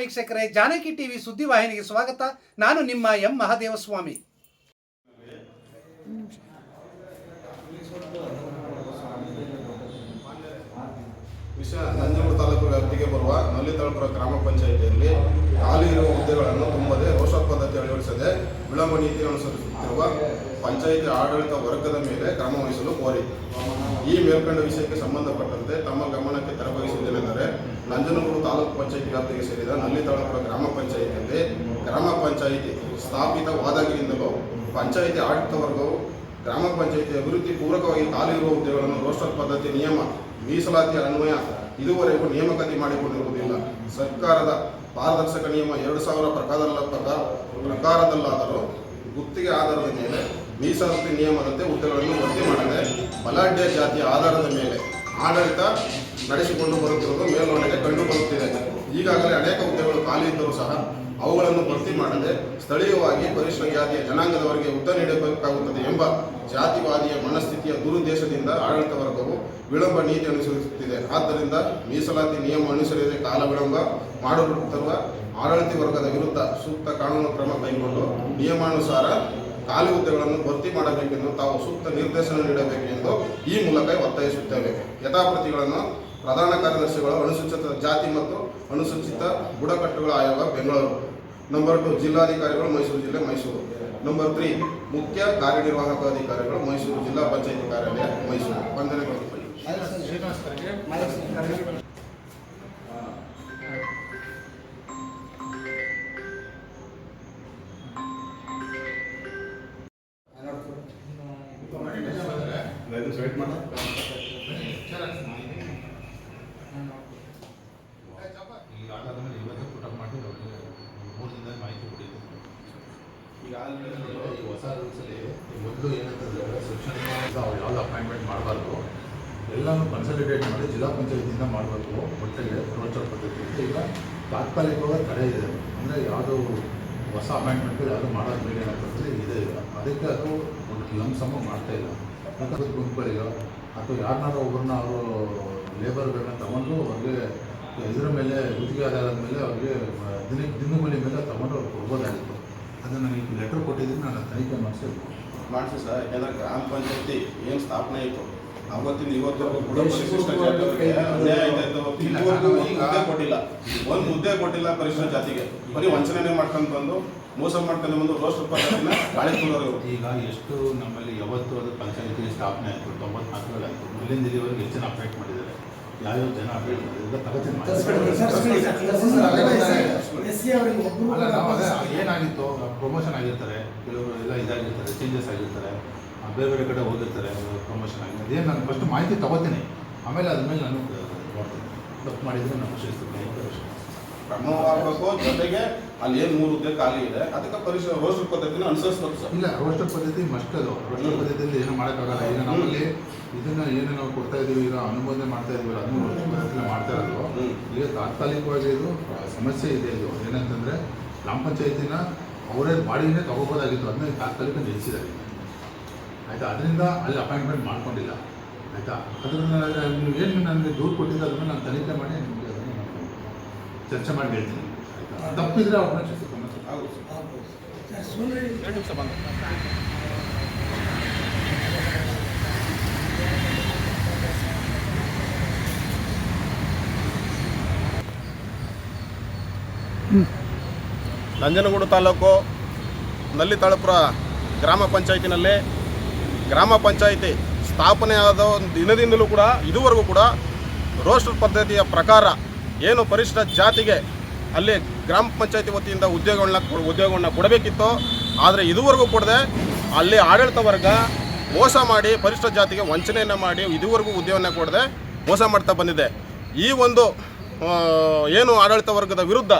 ವೀಕ್ಷಕರೇ, ಜಾನಕಿ ಟಿವಿ ಸುದ್ದಿವಾಹಿನಿಗೆ ಸ್ವಾಗತ. ನಾನು ನಿಮ್ಮ ಎಂ ಮಹಾದೇವಸ್ವಾಮಿ. ವಿಷಯ ನಂಜನಗೂಡು ತಾಲೂಕು ವ್ಯಾಪ್ತಿಗೆ ಬರುವ ನಲ್ಲಿತಳಪುರ ಗ್ರಾಮ ಪಂಚಾಯಿತಿಯಲ್ಲಿ ಖಾಲಿ ಇರುವ ಹುದ್ದೆಗಳನ್ನು ತುಂಬದೆ ರೋಷ ಪದ್ಧತಿ ಅಳವಡಿಸದೆ ವಿಳಂಬ ನೀತಿ ಅನುಸರಿಸುತ್ತಿರುವ ಪಂಚಾಯಿತಿ ಆಡಳಿತ ವರ್ಗದ ಮೇಲೆ ಕ್ರಮ ವಹಿಸಲು ಕೋರಿ. ಈ ಮೇಲ್ಕಂಡ ವಿಷಯಕ್ಕೆ ಸಂಬಂಧಪಟ್ಟಂತೆ ತಮ್ಮ ಗಮನಕ್ಕೆ ತರಬಯಸುವುದೇನೆಂದರೆ ನಂಜನಗೂಡು ತಾಲೂಕು ಪಂಚಾಯಿತಿ ವ್ಯಾಪ್ತಿಗೆ ಸೇರಿದ ನಲ್ಲಿತಾಳಪುರ ಗ್ರಾಮ ಪಂಚಾಯಿತಿಯಲ್ಲಿ ಗ್ರಾಮ ಪಂಚಾಯಿತಿ ಸ್ಥಾಪಿತವಾದಾಗಿನಿಂದಲೂ ಪಂಚಾಯಿತಿ ಆಡಳಿತ ವರ್ಗವು ಗ್ರಾಮ ಪಂಚಾಯಿತಿ ಅಭಿವೃದ್ಧಿ ಪೂರಕವಾಗಿ ಖಾಲಿ ಇರುವ ಹುದ್ದೆಗಳನ್ನು ರೋಸ್ಟರ್ ಪದ್ಧತಿ, ನಿಯಮ, ಮೀಸಲಾತಿ, ಅನ್ವಯ ಇದುವರೆಗೂ ನೇಮಕಾತಿ ಮಾಡಿಕೊಂಡಿರುವುದಿಲ್ಲ. ಸರ್ಕಾರದ ಪಾರದರ್ಶಕ ನಿಯಮ ಎರಡು ಸಾವಿರ ಪ್ರಕಾರದಲ್ಲ ಪ್ರಕಾರ ಪ್ರಕಾರದಲ್ಲಾದರೂ ಗುತ್ತಿಗೆ ಆಧಾರದ ಮೇಲೆ ಮೀಸಲಾತಿ ನಿಯಮದಂತೆ ಹುದ್ದೆಗಳನ್ನು ಭರ್ತಿ ಮಾಡದೆ ಬಲಾಢ್ಯ ಜಾತಿಯ ಆಧಾರದ ಮೇಲೆ ಆಡಳಿತ ನಡೆಸಿಕೊಂಡು ಬರುತ್ತಿರುವುದು ಮೇಲ್ನೋಟಕ್ಕೆ ಕಂಡುಬರುತ್ತಿದೆ ಈಗಾಗಲೇ ಅನೇಕ ಹುದ್ದೆಗಳು ಖಾಲಿ ಇದ್ದರೂ ಸಹ ಅವುಗಳನ್ನು ಭರ್ತಿ ಮಾಡದೆ ಸ್ಥಳೀಯವಾಗಿ ಪರಿಶ್ರಮ ಜಾತಿಯ ಜನಾಂಗದವರಿಗೆ ಹುದ್ದೆ ನೀಡಬೇಕಾಗುತ್ತದೆ ಎಂಬ ಜಾತಿವಾದಿಯ ಮನಸ್ಥಿತಿಯ ದುರುದ್ದೇಶದಿಂದ ಆಡಳಿತ ವರ್ಗವು ವಿಳಂಬ ನೀತಿ ಅನುಸರಿಸುತ್ತಿದೆ. ಆದ್ದರಿಂದ ಮೀಸಲಾತಿ ನಿಯಮ ಅನುಸರಿಸದೆ ಕಾಲ ವಿಳಂಬ ಮಾಡುತ್ತಿರುವ ಆಡಳಿತ ವರ್ಗದ ವಿರುದ್ಧ ಸೂಕ್ತ ಕಾನೂನು ಕ್ರಮ ಕೈಗೊಂಡು ನಿಯಮಾನುಸಾರ ಖಾಲಿ ಹುದ್ದೆಗಳನ್ನು ಭರ್ತಿ ಮಾಡಬೇಕೆಂದು ತಾವು ಸೂಕ್ತ ನಿರ್ದೇಶನ ನೀಡಬೇಕೆಂದು ಈ ಮೂಲಕ ಒತ್ತಾಯಿಸುತ್ತೇವೆ. ಯಥಾಪ್ರತಿಗಳನ್ನು ಪ್ರಧಾನ ಕಾರ್ಯದರ್ಶಿಗಳು ಅನುಸೂಚಿತ ಜಾತಿ ಮತ್ತು ಅನುಸೂಚಿತ ಬುಡಕಟ್ಟುಗಳ ಆಯೋಗ ಬೆಂಗಳೂರು. ನಂಬರ್ ಟು ಜಿಲ್ಲಾಧಿಕಾರಿಗಳು ಮೈಸೂರು ಜಿಲ್ಲೆ ಮೈಸೂರು. ನಂಬರ್ ತ್ರೀ ಮುಖ್ಯ ಕಾರ್ಯನಿರ್ವಾಹಕ ಅಧಿಕಾರಿಗಳು ಮೈಸೂರು ಜಿಲ್ಲಾ ಪಂಚಾಯಿತಿ ಕಾರ್ಯಾಲಯ ಮೈಸೂರು. ವಂದನೆಗಳು. ಈಗ ಆಗಾದ್ಮೇಲೆ ಇವತ್ತೇ ಪುಟ ಮಾಡಿ ಅವ್ರಿಗೆ ಮೂರು ದಿನದ ಮಾಹಿತಿ ಕೊಟ್ಟಿದ್ದು ಈಗಾಗಲೇ ಈ ಹೊಸ ರೂಲ್ಸಲ್ಲಿ ಒಂದು ಏನಂತಂದರೆ ಸೆಕ್ಷನ್ ಅವ್ರು ಯಾವ್ದು ಅಪಾಯಿಂಟ್ಮೆಂಟ್ ಮಾಡಬಾರ್ದು ಎಲ್ಲನೂ ಕನ್ಸಲ್ಟೇಟ್ ಮಾಡಿ ಜಿಲ್ಲಾ ಪಂಚಾಯತಿಯಿಂದ ಮಾಡಬೇಕು ಒಟ್ಟಿಗೆ ಪ್ರೋಚರ್ ಪದ್ಧತಿ ಈಗ ತಾತ್ಕಾಲಿಕವಾಗಿ ತಡೆ ಇದೆ. ಅಂದರೆ ಯಾವುದು ಹೊಸ ಅಪಾಯಿಂಟ್ಮೆಂಟ್ ಯಾವುದು ಮಾಡೋದು ಬೇಡ ಇದೆ ಈಗ ಅದಕ್ಕೆ ಅದು ಒಂದು ಸಮ ಮಾಡ್ತಾ ಇಲ್ಲ. ಯಾಕಂದ್ರೆ ಗುಂಪುಗಳಿಗೋ ಅಥವಾ ಯಾರನ್ನಾರು ಒಬ್ಬರನ್ನ ಅವರು ಲೇಬರ್ಗಳನ್ನ ತಗೊಂಡು ಅವ್ರಿಗೆ ಇದರ ಮೇಲೆ ಗುತ್ತಿಗೆ ಆಧಾರದ ಮೇಲೆ ಅವ್ರಿಗೆ ದಿನ ದಿನಗೂಲಿ ಮೇಲೆ ತಗೊಂಡು ಅವ್ರು ಕೊಡ್ಬೋದಾಗಿತ್ತು. ಅದನ್ನು ನನಗೆ ಲೆಟರ್ ಕೊಟ್ಟಿದ್ದೀನಿ, ನಾನು ತನಿಖೆ ಮಾಡಿಸ್ಬೇಕು. ಮಾಡಿಸಿ ಸರ್, ಯಾಕಂದ್ರೆ ಗ್ರಾಮ ಪಂಚಾಯತಿ ಏನು ಸ್ಥಾಪನೆ ಆಯಿತು? ಅವತ್ತಿಂದ ಇವತ್ತು ಕೂಡ ಪರಿಶಿಷ್ಟ ಜಾತಿಯವರಿಗೆ ಅನ್ಯಾಯ ಆಯ್ತಾ ಇತ್ತು. ಇದುವರೆಗೂ ಒಂದು ಹುದ್ದೆ ಕೊಟ್ಟಿಲ್ಲ ಒಂದು ಮುದ್ದೆ ಕೊಟ್ಟಿಲ್ಲ ಪರಿಶಿಷ್ಟ ಜಾತಿಗೆ ಬರೀ ವಂಚನೆ ಮಾಡ್ಕೊಂಡು ಬಂದು ಮೋಸ ಮಾಡ್ತಾನೆ ಬಂದು ರೋಸ್ಟ್ ಪದ್ಧತಿನ ಈಗ ಎಷ್ಟು ನಮ್ಮಲ್ಲಿ ಯಾವತ್ತು ಅದು ಪಂಚಾಯತಿ ಸ್ಥಾಪನೆ ಆಯಿತು ತೊಂಬತ್ನಾಲ್ಕರಲ್ಲಿ ಆಯಿತು ಮುಂದಿನ ಇಲ್ಲಿವರೆಗೆ ಎಷ್ಟು ಜನ ಅಪ್ಡೇಟ್ ಮಾಡಿದ್ದಾರೆ ಯಾವ್ಯಾವ ಜನ ಅಪ್ಡೇಟ್ ಮಾಡಿದ್ದಾರೆ ಏನಾಗಿತ್ತು ಪ್ರಮೋಷನ್ ಆಗಿರ್ತಾರೆ ಕೆಲವರು ಎಲ್ಲ ಇದಾಗಿರ್ತಾರೆ ಚೇಂಜಸ್ ಆಗಿರ್ತಾರೆ ಬೇರೆ ಬೇರೆ ಕಡೆ ಹೋಗಿರ್ತಾರೆ ಪ್ರಮೋಷನ್ ಆಗಿ. ಅದೇನು ನಾನು ಫಸ್ಟ್ ಮಾಹಿತಿ ತಗೋತೀನಿ. ಆಮೇಲೆ ಅದ್ಮೇಲೆ ನಾನು ನೋಡ್ತೀನಿ. ತಪ್ಪು ಮಾಡಿದರೆ ನಾನು ಶಿಸ್ತು ಕ್ರಮವಾಗಬೇಕು ಜೊತೆಗೆ ಅಲ್ಲಿ ಏನು ಮೂರು ಹುದ್ದೆ ಖಾಲಿ ಇದೆ ಅದಕ್ಕೆ ಪರಿಶೀಲ ರೋಸ್ಟರ್ ಪದ್ಧತಿನ ಅನುಸರಿಸ್ಬೇಕು ಸರ್. ಇಲ್ಲ ರೋಸ್ಟರ್ ಪದ್ಧತಿ ಮಸ್ಟ್ ಅದು. ರೋಸ್ಟರ್ ಪದ್ಧತಿಯಲ್ಲಿ ಏನು ಮಾಡೋಕ್ಕಾಗಲ್ಲ. ಈಗ ನಮ್ಮಲ್ಲಿ ಇದನ್ನ ಏನು ನಾವು ಕೊಡ್ತಾ ಇದೀವಿ ಈಗ ಅನುಮೋದನೆ ಮಾಡ್ತಾ ಇದೀವಿ ಅದನ್ನು ರೋಸ್ಟರ್ ಪದ್ಧತಿಯಲ್ಲಿ ಮಾಡ್ತಾ ಇರೋದು. ಈಗ ತಾತ್ಕಾಲಿಕವಾಗಿ ಇದು ಸಮಸ್ಯೆ ಇದೆ ಇದು. ಏನಂತಂದ್ರೆ ಗ್ರಾಮ ಪಂಚಾಯತಿನ ಅವರೇ ಬಾಡಿನೇ ತಗೋಬೋದಾಗಿತ್ತು. ಅದನ್ನ ತಾತ್ಕಾಲಿಕ ನಿಲ್ಲಿಸಿದ್ದಾರೆ. ಆಯ್ತಾ? ಅದರಿಂದ ಅಲ್ಲಿ ಅಪಾಯಿಂಟ್ಮೆಂಟ್ ಮಾಡ್ಕೊಂಡಿಲ್ಲ. ಆಯಿತಾ? ಅದರಿಂದ ನೀವು ಏನು ನನಗೆ ದೂರು ಕೊಟ್ಟಿದ್ದ ಅದನ್ನು ನಾನು ತನಿಖೆ ಮಾಡಿ ನಿಮಗೆ ಅದನ್ನು ನಾನು ಚರ್ಚೆ ಮಾಡಿ ಹೇಳ್ತೀನಿ. ಆಯಿತಾ? ತಪ್ಪಿದ್ರೆ ಅವ್ರನ್ನ ಶಿಸ್ತು ನಂಜನಗೂಡು ತಾಲೂಕು ನಲ್ಲಿತಾಳಪುರ ಗ್ರಾಮ ಪಂಚಾಯತಿನಲ್ಲಿ ಗ್ರಾಮ ಪಂಚಾಯಿತಿ ಸ್ಥಾಪನೆಯಾದ ಒಂದು ದಿನದಿಂದಲೂ ಕೂಡ, ಇದುವರೆಗೂ ಕೂಡ ರೋಸ್ಟರ್ ಪದ್ಧತಿಯ ಪ್ರಕಾರ ಏನು ಪರಿಶಿಷ್ಟ ಜಾತಿಗೆ ಅಲ್ಲಿ ಗ್ರಾಮ ಪಂಚಾಯತಿ ವತಿಯಿಂದ ಉದ್ಯೋಗಗಳನ್ನ ಉದ್ಯೋಗಗಳನ್ನ ಕೊಡಬೇಕಿತ್ತು, ಆದರೆ ಇದುವರೆಗೂ ಕೊಡದೆ ಅಲ್ಲಿ ಆಡಳಿತ ವರ್ಗ ಮೋಸ ಮಾಡಿ ಪರಿಶಿಷ್ಟ ಜಾತಿಗೆ ವಂಚನೆಯನ್ನು ಮಾಡಿ ಇದುವರೆಗೂ ಉದ್ಯೋಗವನ್ನು ಕೊಡದೆ ಮೋಸ ಮಾಡ್ತಾ ಬಂದಿದೆ. ಈ ಒಂದು ಏನು ಆಡಳಿತ ವರ್ಗದ ವಿರುದ್ಧ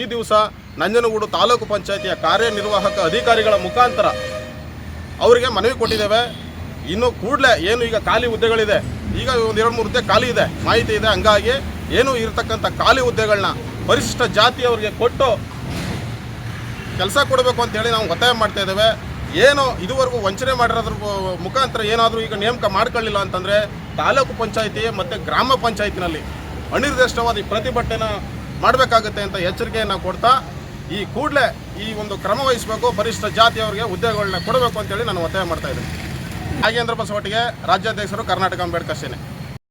ಈ ದಿವಸ ನಂಜನಗೂಡು ತಾಲೂಕು ಪಂಚಾಯಿತಿಯ ಕಾರ್ಯನಿರ್ವಾಹಕ ಅಧಿಕಾರಿಗಳ ಮುಖಾಂತರ ಅವರಿಗೆ ಮನವಿ ಕೊಟ್ಟಿದ್ದೇವೆ. ಇನ್ನು ಕೂಡಲೇ ಏನು ಈಗ ಖಾಲಿ ಹುದ್ದೆಗಳಿದೆ. ಈಗ ಒಂದು ಎರಡು ಮೂರು ಹುದ್ದೆ ಖಾಲಿ ಇದೆ. ಮಾಹಿತಿ ಇದೆ. ಹಂಗಾಗಿ ಏನು ಇರತಕ್ಕಂಥ ಖಾಲಿ ಹುದ್ದೆಗಳನ್ನ ಪರಿಶಿಷ್ಟ ಜಾತಿಯವರಿಗೆ ಕೊಟ್ಟು ಕೆಲಸ ಕೊಡಬೇಕು ಅಂತೇಳಿ ನಾವು ಒತ್ತಾಯ ಮಾಡ್ತಾ ಇದ್ದೇವೆ. ಏನು ಇದುವರೆಗೂ ವಂಚನೆ ಮಾಡಿರೋದ್ರ ಮುಖಾಂತರ ಏನಾದರೂ ಈಗ ನೇಮಕ ಮಾಡ್ಕೊಳ್ಳಿಲ್ಲ ಅಂತಂದರೆ ತಾಲೂಕು ಪಂಚಾಯಿತಿ ಮತ್ತು ಗ್ರಾಮ ಪಂಚಾಯತಿನಲ್ಲಿ ಅನಿರ್ದಿಷ್ಟವಾದ ಈ ಪ್ರತಿಭಟನೆ ಮಾಡಬೇಕಾಗುತ್ತೆ ಅಂತ ಎಚ್ಚರಿಕೆಯನ್ನು ಕೊಡ್ತಾ ಈ ಕೂಡಲೇ ಈ ಒಂದು ಕ್ರಮ ವಹಿಸಬೇಕು ಪರಿಶಿಷ್ಟ ಜಾತಿಯವರಿಗೆ ಹುದ್ದೆಗಳನ್ನ ಕೊಡಬೇಕು ಅಂತೇಳಿ ನಾನು ಒತ್ತಾಯ ಮಾಡ್ತಾ ಇದ್ದೀನಿ. ನಾಗೇಂದ್ರ ಬಸವಟಿಗೆ ರಾಜ್ಯಾಧ್ಯಕ್ಷರು ಕರ್ನಾಟಕ ಅಂಬೇಡ್ಕರ್ ಸೇನೆ.